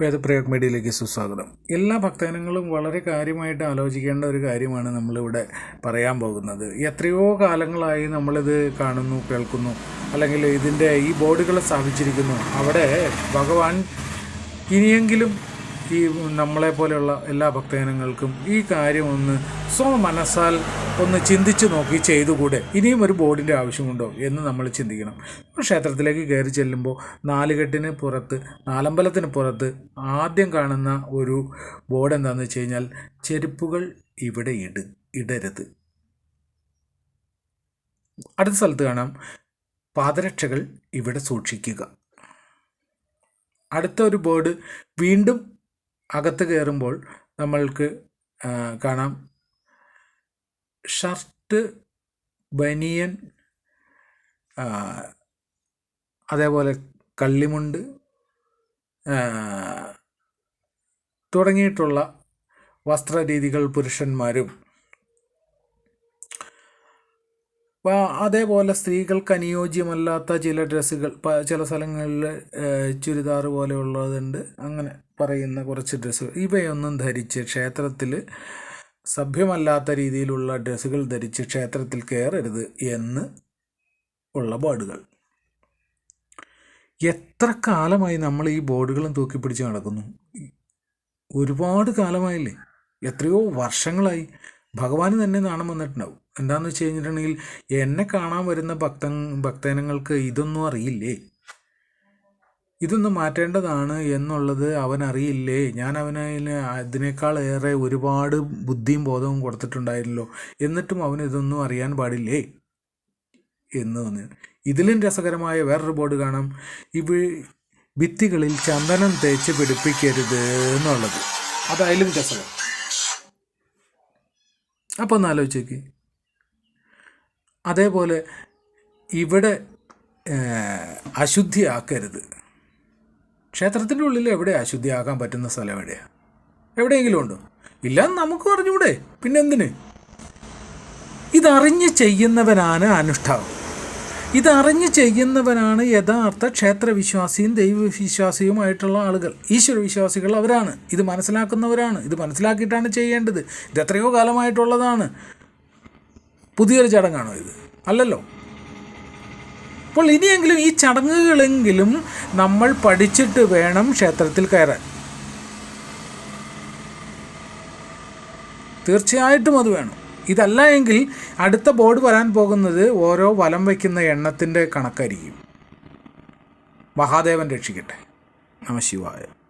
വേദപ്രയോഗ് മീഡിയയിലേക്ക് സുസ്വാഗതം. എല്ലാ ഭക്തജനങ്ങളും വളരെ കാര്യമായിട്ട് ആലോചിക്കേണ്ട ഒരു കാര്യമാണ് നമ്മളിവിടെ പറയാൻ പോകുന്നത്. എത്രയോ കാലങ്ങളായി നമ്മളിത് കാണുന്നു കേൾക്കുന്നു. അല്ലെങ്കിൽ ഇതിന്റെ ഈ ബോർഡുകൾ സ്ഥാപിച്ചിരിക്കുന്നു. അവിടെ ഭഗവാൻ ഇനിയെങ്കിലും ഈ നമ്മളെ പോലെയുള്ള എല്ലാ ഭക്തജനങ്ങൾക്കും ഈ കാര്യം ഒന്ന് സ്വ മനസ്സാൽ ഒന്ന് ചിന്തിച്ചു നോക്കി ചെയ്തുകൂടെ? ഇനിയും ഒരു ബോർഡിന്റെ ആവശ്യമുണ്ടോ എന്ന് നമ്മൾ ചിന്തിക്കണം. ക്ഷേത്രത്തിലേക്ക് കയറി ചെല്ലുമ്പോൾ നാലുകെട്ടിന് പുറത്ത് നാലമ്പലത്തിന് പുറത്ത് ആദ്യം കാണുന്ന ഒരു ബോർഡ് എന്താണെന്ന് വെച്ച് കഴിഞ്ഞാൽ ചെരുപ്പുകൾ ഇവിടെ ഇട് ഇടരുത്. അടുത്ത സ്ഥലത്ത് കാണാം പാദരക്ഷകൾ ഇവിടെ സൂക്ഷിക്കുക. അടുത്ത ഒരു ബോർഡ് വീണ്ടും അകത്ത് കയറുമ്പോൾ നമ്മൾക്ക് കാണാം. ഷർട്ട് ബനിയൻ അതേപോലെ കള്ളിമുണ്ട് തുടങ്ങിയിട്ടുള്ള വസ്ത്രരീതികൾ പുരുഷന്മാരും അപ്പോൾ അതേപോലെ സ്ത്രീകൾക്ക് അനുയോജ്യമല്ലാത്ത ചില ഡ്രസ്സുകൾ ചില സ്ഥലങ്ങളിൽ ചുരിദാർ പോലെയുള്ളതുണ്ട്. അങ്ങനെ പറയുന്ന കുറച്ച് ഡ്രസ്സുകൾ. ഇവയൊന്നും ധരിച്ച് ക്ഷേത്രത്തിൽ സഭ്യമല്ലാത്ത രീതിയിലുള്ള ഡ്രസ്സുകൾ ധരിച്ച് ക്ഷേത്രത്തിൽ കയറരുത് എന്ന് ഉള്ള ബോർഡുകൾ എത്ര കാലമായി നമ്മൾ ഈ ബോർഡുകളും തൂക്കിപ്പിടിച്ച് നടക്കുന്നു? ഒരുപാട് കാലമായില്ലേ? എത്രയോ വർഷങ്ങളായി. ഭഗവാന് തന്നെ നാണം വന്നിട്ടുണ്ടാവും. എന്താണെന്ന് വെച്ച് കഴിഞ്ഞിട്ടുണ്ടെങ്കിൽ എന്നെ കാണാൻ വരുന്ന ഭക്ത ഭക്തജനങ്ങൾക്ക് ഇതൊന്നും അറിയില്ലേ? ഇതൊന്നും മാറ്റേണ്ടതാണ് എന്നുള്ളത് അവൻ അറിയില്ലേ? ഞാൻ അവന് അതിനേക്കാൾ ഏറെ ഒരുപാട് ബുദ്ധിയും ബോധവും കൊടുത്തിട്ടുണ്ടായിരുന്നല്ലോ. എന്നിട്ടും അവന് ഇതൊന്നും അറിയാൻ പാടില്ലേ? എന്ന് തോന്നി ഇതിലും രസകരമായ വേറൊരു ബോർഡ് കാണാം. ഇവ ഭിത്തികളിൽ ചന്ദനം തേച്ച് പിടിപ്പിക്കരുത് എന്നുള്ളത്. അതായാലും രസകരം. അപ്പോൾ ഒന്ന് ആലോചിച്ചേക്ക്. അതേപോലെ ഇവിടെ അശുദ്ധിയാക്കരുത്. ക്ഷേത്രത്തിന്റെ ഉള്ളിൽ എവിടെ അശുദ്ധിയാക്കാൻ പറ്റുന്ന സ്ഥലം എവിടെയാണ് എവിടെയെങ്കിലും ഉണ്ടോ? ഇല്ല നമുക്ക് പറഞ്ഞൂടെ പിന്നെ എന്തിന് ഇതറിഞ്ഞ് ചെയ്യുന്നവനാണ് അനുഷ്ഠാവ്. ഇതറിഞ്ഞ് ചെയ്യുന്നവരാണ് യഥാർത്ഥ ക്ഷേത്രവിശ്വാസിയും ദൈവവിശ്വാസിയുമായിട്ടുള്ള ആളുകൾ. ഈശ്വരവിശ്വാസികൾ അവരാണ്. ഇത് മനസ്സിലാക്കുന്നവരാണ്. ഇത് മനസ്സിലാക്കിയിട്ടാണ് ചെയ്യേണ്ടത്. ഇത് എത്രയോ കാലമായിട്ടുള്ളതാണ്. പുതിയൊരു ചടങ്ങാണോ ഇത്? അല്ലല്ലോ. അപ്പോൾ ഇനിയെങ്കിലും ഈ ചടങ്ങുകളെങ്കിലും നമ്മൾ പഠിച്ചിട്ട് വേണം ക്ഷേത്രത്തിൽ കയറാൻ. തീർച്ചയായിട്ടും അത് വേണം. ഇതല്ല എങ്കിൽ അടുത്ത ബോർഡ് വരാൻ പോകുന്നത് ഓരോ വലം വയ്ക്കുന്ന എണ്ണത്തിന്റെ കണക്കായിരിക്കും. മഹാദേവൻ രക്ഷിക്കട്ടെ. നമ ശിവായ.